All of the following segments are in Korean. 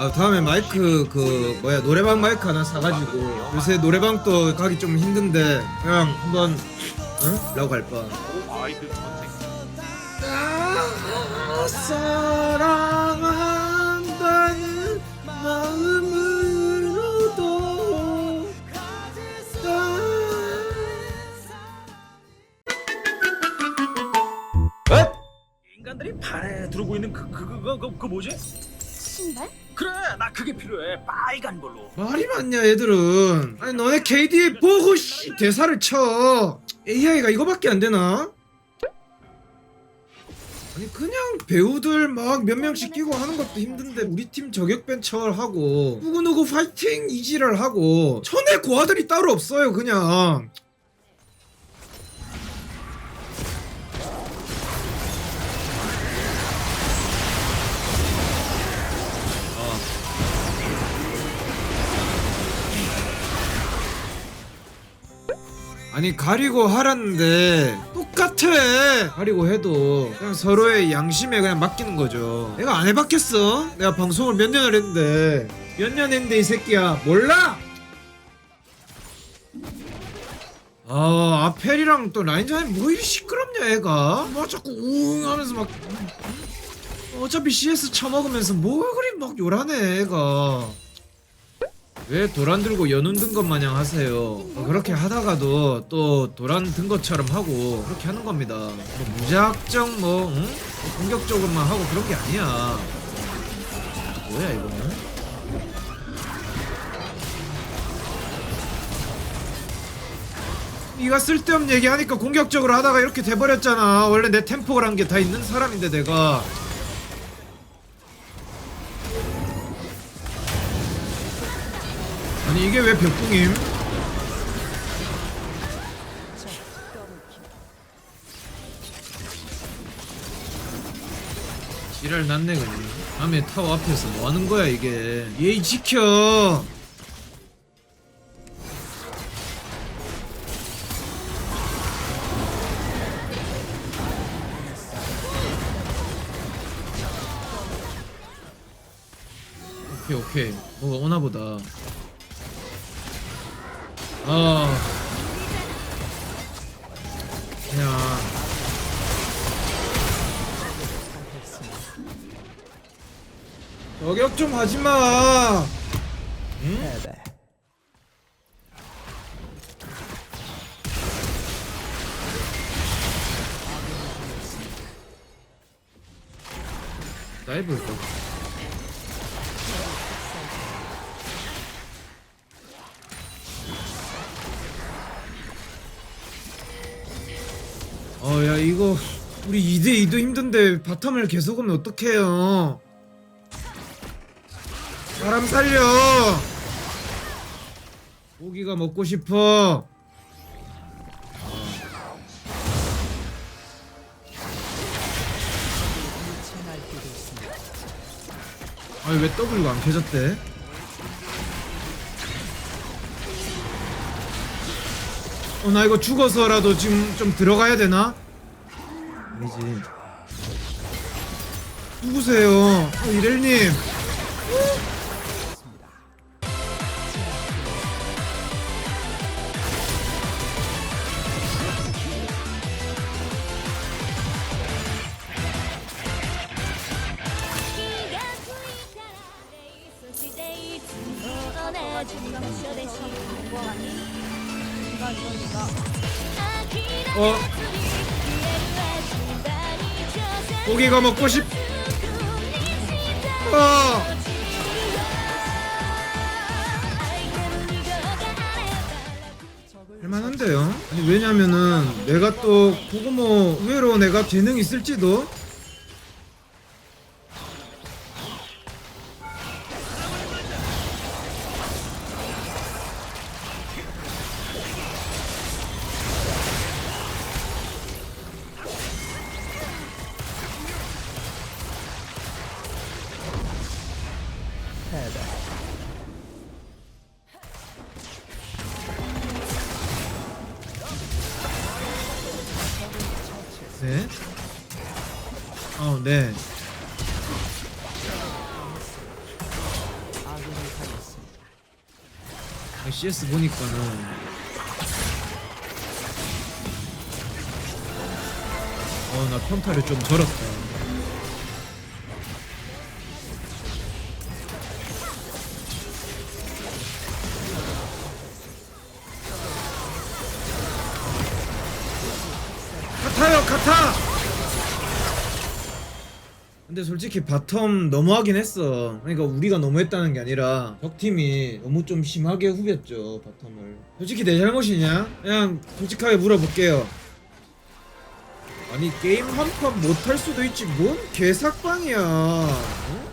아 다음에 마이크 그 뭐야 노래방 마이크 하나 사가지고 요새 노래방 또 가기 좀 힘든데 그냥 한번 응? 라고 갈 뻔. 아이들 선생 아, 사랑한다는 마음으로도 인간들이 발에 두르고 있는 그 그 그 그그 뭐지? 신발? 그래 나 그게 필요해. 빨간 걸로. 말이 많냐 얘들은. 아니 너네 KD 보고 씨 대사를 쳐. AI가 이거밖에 안 되나? 아니 그냥 배우들 막 몇 명씩 끼고 하는 것도 힘든데 우리 팀 저격 벤처를 하고 누구누구 파이팅 이지를 하고 천의 고아들이 따로 없어요 그냥 아니 가리고 하라는데 똑같아. 가리고 해도 그냥 서로의 양심에 그냥 맡기는 거죠. 내가 안 해봤겠어? 내가 방송을 몇 년을 했는데. 몇 년 했는데 이 새끼야. 몰라? 아 아펠이랑 또 라인전이 뭐 이리 시끄럽냐 애가? 뭐 자꾸 우웅 하면서 막 어차피 CS 쳐먹으면서 뭐 그리 막 요란해 애가 왜 도란 들고 연운 든 것 마냥 하세요? 어, 그렇게 하다가도 또 도란 든 것처럼 하고 그렇게 하는 겁니다. 뭐 무작정 뭐, 응? 뭐 공격적으로만 하고 그런 게 아니야. 뭐야 이거는? 네가 쓸데없는 얘기하니까 공격적으로 하다가 이렇게 돼버렸잖아. 원래 내 템포란 게 다 있는 사람인데 내가. 아니 이게 왜 벽궁임? 지랄 났네 그냥. 다음에 타워 앞에서 뭐 하는 거야 이게? 예의 지켜! 오케이 오케이. 뭐가 오나 보다 아 그냥 저격 좀 하지마. 응? 거 어, 야, 이거, 우리 2대2도 힘든데 바텀을 계속 오면 어떡해요. 사람 살려! 고기가 먹고 싶어. 아니, 왜 W가 안 켜졌대? 어, 나 이거 죽어서라도 지금 좀 들어가야 되나? 아니지. 누구세요? 어, 이렐님. 어, 고기가 먹고 싶. 어. 할만한데요? 아니 왜냐면은 내가 또뭐 의외로 내가 재능 있을지도 네. 어, 네. 아, CS 보니까는 어나 평타를 좀 절었다 근데 솔직히 바텀 너무하긴 했어 그러니까 우리가 너무했다는 게 아니라 적팀이 너무 좀 심하게 후볐죠 바텀을 솔직히 내 잘못이냐? 그냥 솔직하게 물어볼게요 아니 게임 한 판 못할 수도 있지 뭔 개삭방이야 어?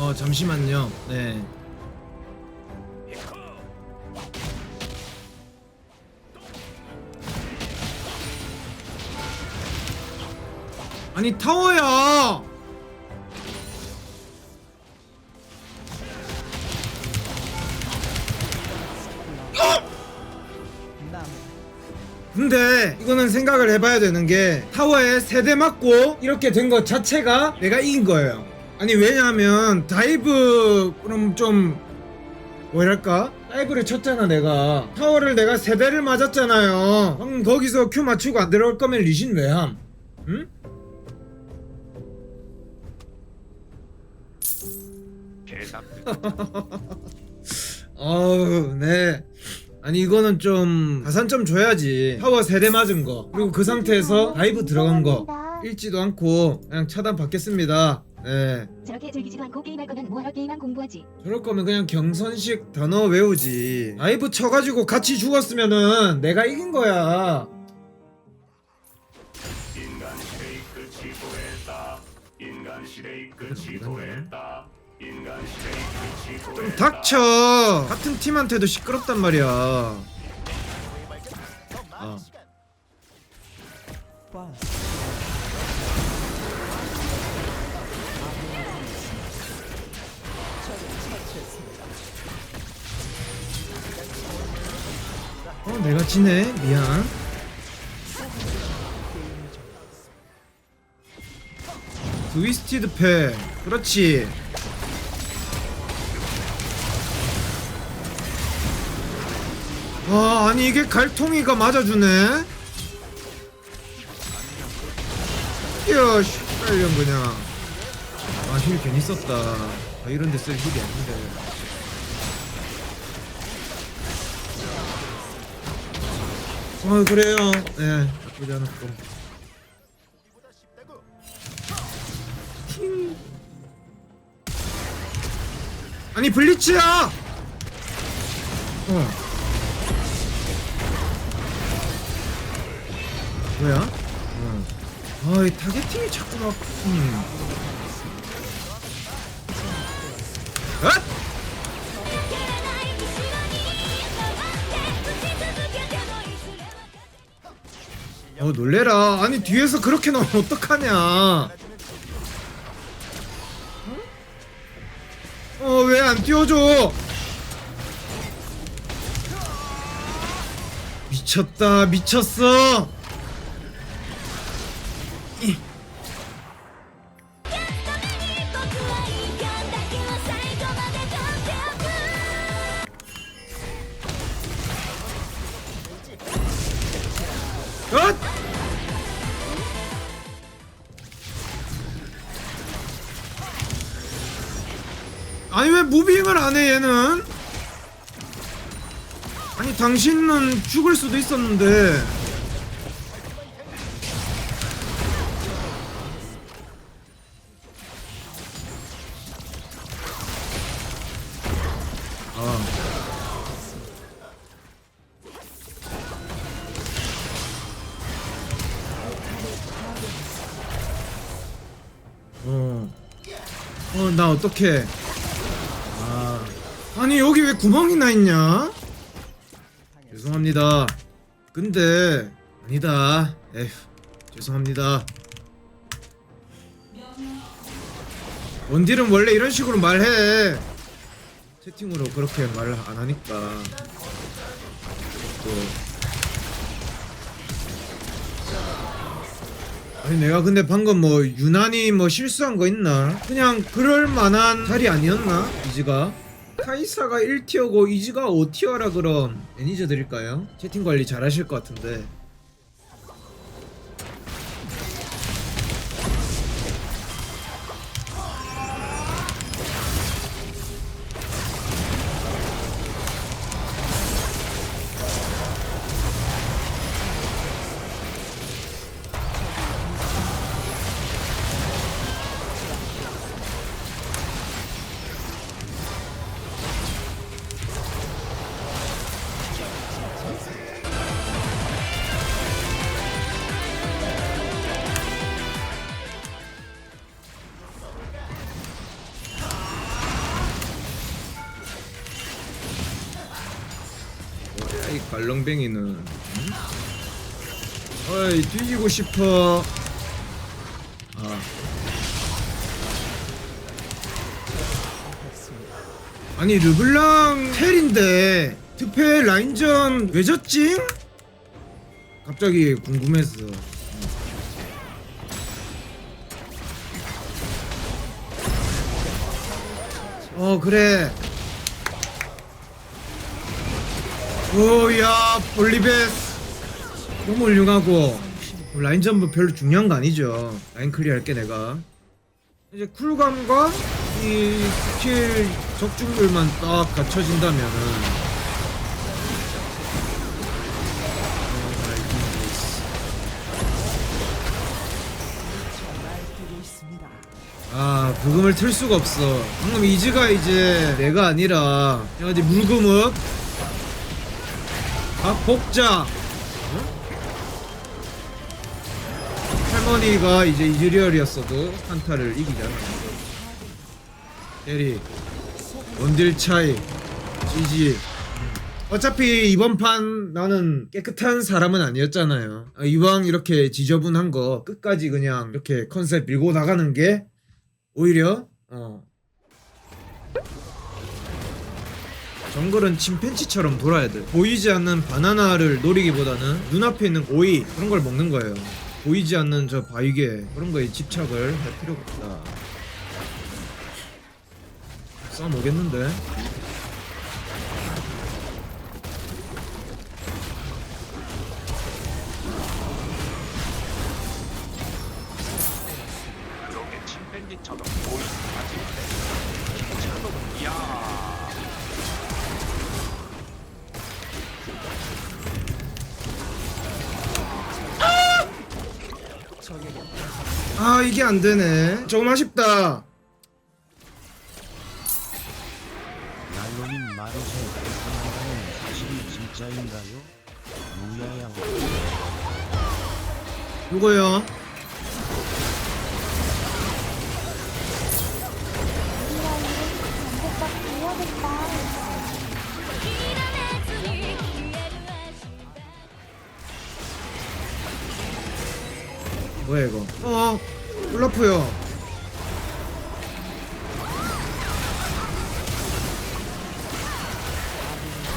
어 잠시만요. 네. 아니 타워야! 근데 이거는 생각을 해봐야 되는 게 타워에 세대 맞고 이렇게 된 것 자체가 내가 이긴 거예요. 아니 왜냐하면 다이브 그럼 좀 뭐랄까? 다이브를 쳤잖아 내가. 타워를 내가 세 대를 맞았잖아요. 그럼 거기서 큐 맞추고 안 들어올 거면 리신 왜함? 응? 어우 네. 아니 이거는 좀 가산점 줘야지. 타워 세 대 맞은 거. 그리고 그 상태에서 다이브 들어간 거. 읽지도 않고 그냥 차단 받겠습니다 네 저렇게 즐기지도 않고 게임할 거면 뭐하러 게임만 공부하지 저럴 거면 그냥 경선식 단어 외우지 다이브 쳐가지고 같이 죽었으면은 내가 이긴 거야 인간 시대의 끝이 보했다. 인간 시대의 끝이 보했다. 인간 시대의 끝이 보했다. 닥쳐 같은 팀한테도 시끄럽단 말이야 어. 어 내가 지네. 미안. 트위스티드 패 그렇지. 와 아니 이게 갈통이가 맞아주네? 이야 씨 빨리면 그냥. 아힐 괜히 썼다. 아, 이런데 쓸 힐이 아닌데 아 그래요 네 나쁘지 않았고 힝. 아니 블리츠야 어 뭐야? 어. 아이 타겟팅이 자꾸 막 음. 엇! 어 놀래라. 아니 뒤에서 그렇게 나오면 어떡하냐. 어 왜 안 띄워줘? 미쳤다 미쳤어 무빙을 안해 얘는? 아니 당신은 죽을 수도 있었는데 아. 어. 어, 나 어떡해. 아. 아니 여기 왜 구멍이 나 있냐? 죄송합니다. 근데 아니다. 에휴 죄송합니다. 원딜은 원래 이런 식으로 말해. 채팅으로 그렇게 말을 안 하니까. 또 아니 내가 근데 방금 뭐 유난히 뭐 실수한 거 있나? 그냥 그럴 만한 자리 아니었나? 이지가 카이사가 1티어고 이지가 5티어라 그럼 매니저 드릴까요? 채팅 관리 잘 하실 것 같은데 갈렁뱅이는 응? 어이 뒤지고 싶어 아 아니 르블랑 텔인데 특패 라인전 왜 졌지? 갑자기 궁금해서 어 그래 오야 볼리베스. 너무 훌륭하고. 라인 점프 별로 중요한 거 아니죠. 라인 클리어 할게 내가. 이제 쿨감과 이 스킬 적중률만 딱 갖춰진다면은. 아 부금을 틀 수가 없어. 방금 이즈가 이제 내가 아니라 어디 물금업 박복자. 어? 할머니가 이제 이즈리얼이었어도 한타를 이기잖아 대리 원딜 차이 지지. 어차피 이번 판 나는 깨끗한 사람은 아니었잖아요. 아, 이왕 이렇게 지저분한 거 끝까지 그냥 이렇게 컨셉 밀고 나가는 게 오히려 어 정글은 침팬지처럼 돌아야 돼. 보이지 않는 바나나를 노리기보다는 눈앞에 있는 오이 그런 걸 먹는 거예요. 보이지 않는 저 바위게 그런 거에 집착을 할 필요가 없다. 싸움 오겠는데? 아 이게 안 되네. 조금 아쉽다. 날로님 마르쉐 사망하는 사실이 진짜인가요? 무야야 요거요. 뭐야 이거? 어, 올라프요.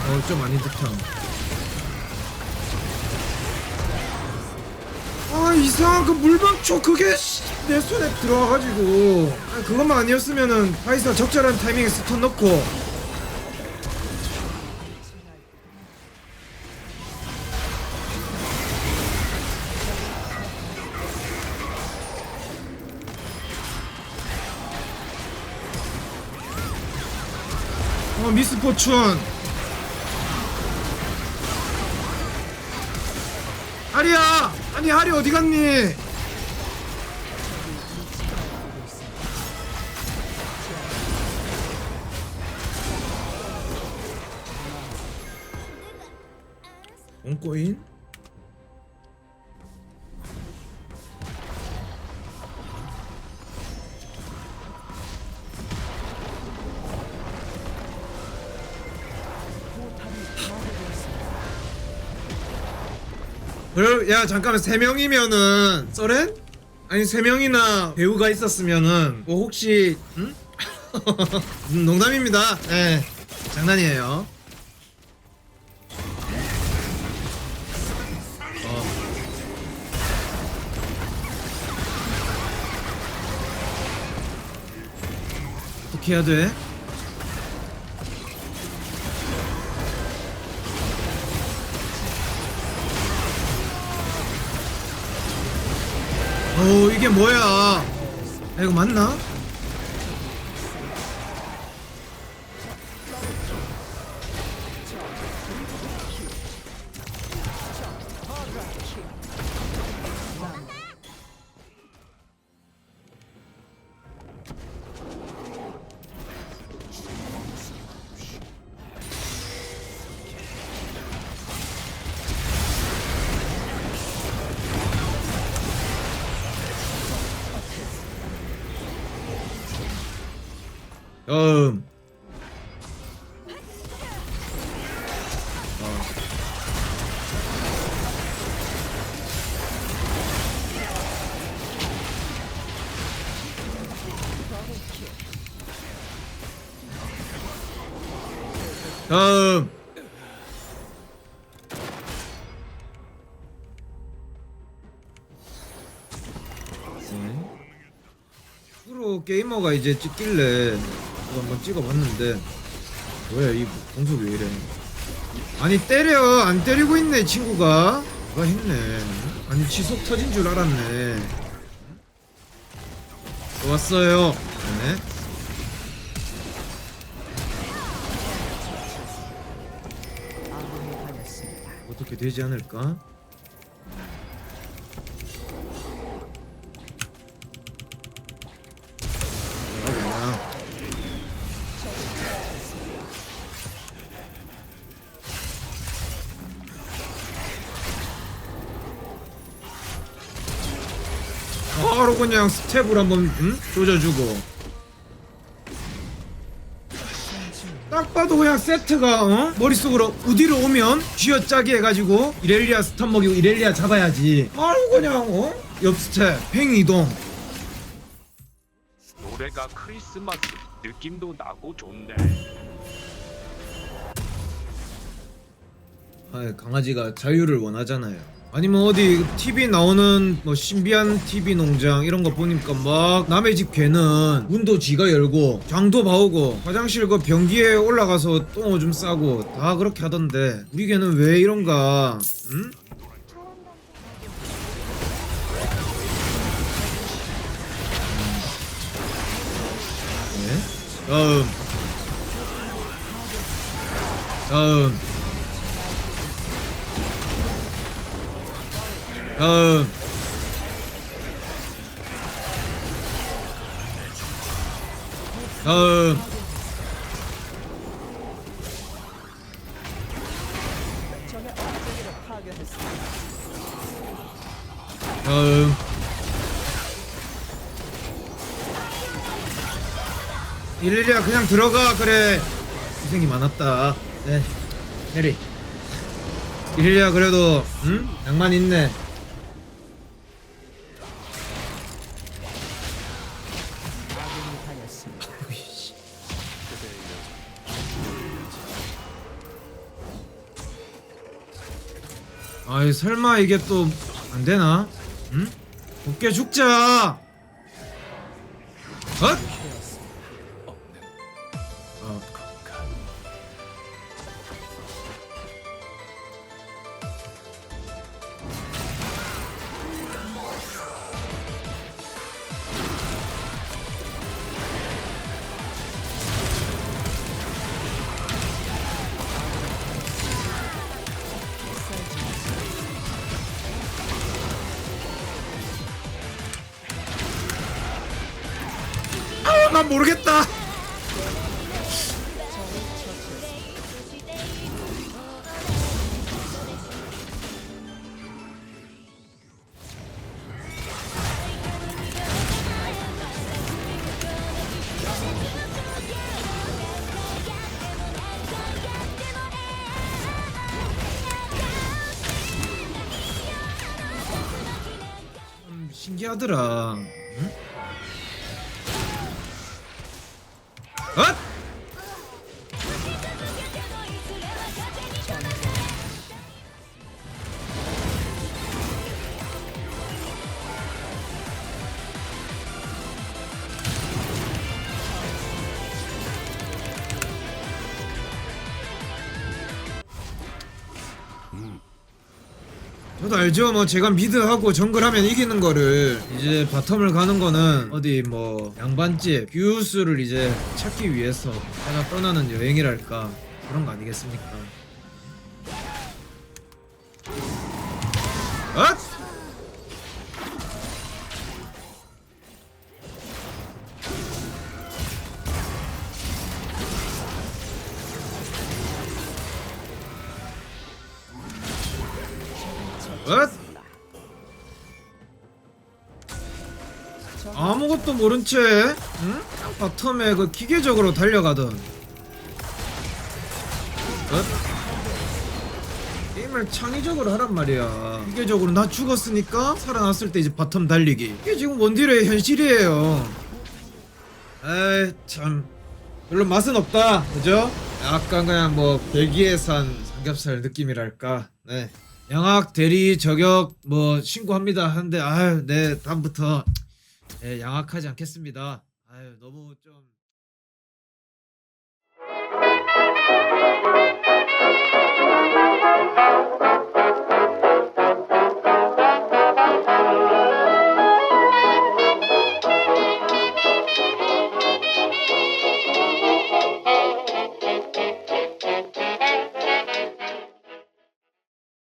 어, 좀 아닌 듯함. 아, 이상한 그 물방초 그게 씨, 내 손에 들어와가지고. 아, 그것만 아니었으면은 파이사 적절한 타이밍에 스턴 넣고. 어, 미스 포춘. 하리야! 아니, 하리 어디 갔니? 온코인? 야 잠깐만 세 명이면은 써렌? 아니 세 명이나 배우가 있었으면은 뭐 혹시 응? 음, 농담입니다. 예 장난이에요. 어. 어떻게 해야 돼? 어 이게 뭐야? 아, 이거 맞나? 음. 다음 프로 게이머가 이제 찍길래 저도 한번 찍어봤는데 뭐야 이 공속 왜 이래? 아니 때려. 안 때리고 있네 친구가. 누가 했네. 아니 지속 터진 줄 알았네. 좋았어요. 네. 어떻게 되지 않을까? 바로 그냥 스텝을 한번 응? 조져주고 딱 봐도 그냥 세트가 어? 머릿속으로 우디로 오면 쥐어짜기 해가지고 이렐리아 스탑 먹이고 이렐리아 잡아야지 바로 그냥 어? 옆 스텝 팽이동 노래가 크리스마스 느낌도 나고 좋네. 아, 강아지가 자유를 원하잖아요. 아니면 어디 TV 나오는 뭐 신비한 TV 농장 이런 거 보니까 막 남의 집 개는 문도 지가 열고 장도 봐오고 화장실 그 변기에 올라가서 똥 오줌 싸고 다 그렇게 하던데 우리 개는 왜 이런가? 응? 네? 다음 다음 다음 다음 다음 일일이야 그냥 들어가. 그래. 고생이 많았다. 네 내리. 일일이야 그래도 응? 낭만 있네 아이 설마 이게 또 안되나? 응? 웃겨 죽자 어? 난 모르겠다. 음, 신기하더라. 응? 알죠. 뭐 제가 미드하고 정글하면 이기는 거를 이제 바텀을 가는 거는 어디 뭐 양반집 뷰스를 이제 찾기 위해서 하나 떠나는 여행이랄까 그런 거 아니겠습니까? 엇! 엇! 채 응? 바텀에 그 기계적으로 달려가던. 엇? 게임을 창의적으로 하란 말이야. 기계적으로 나 죽었으니까 살아났을 때 이제 바텀 달리기. 이게 지금 원딜의 현실이에요. 에이 참. 별로 맛은 없다. 그죠? 약간 그냥 뭐 벨기에 산 삼겹살 느낌이랄까. 네. 양악 대리 저격 뭐 신고합니다. 하는데 아유 네 다음부터 네, 양악하지 않겠습니다. 아유 너무 좀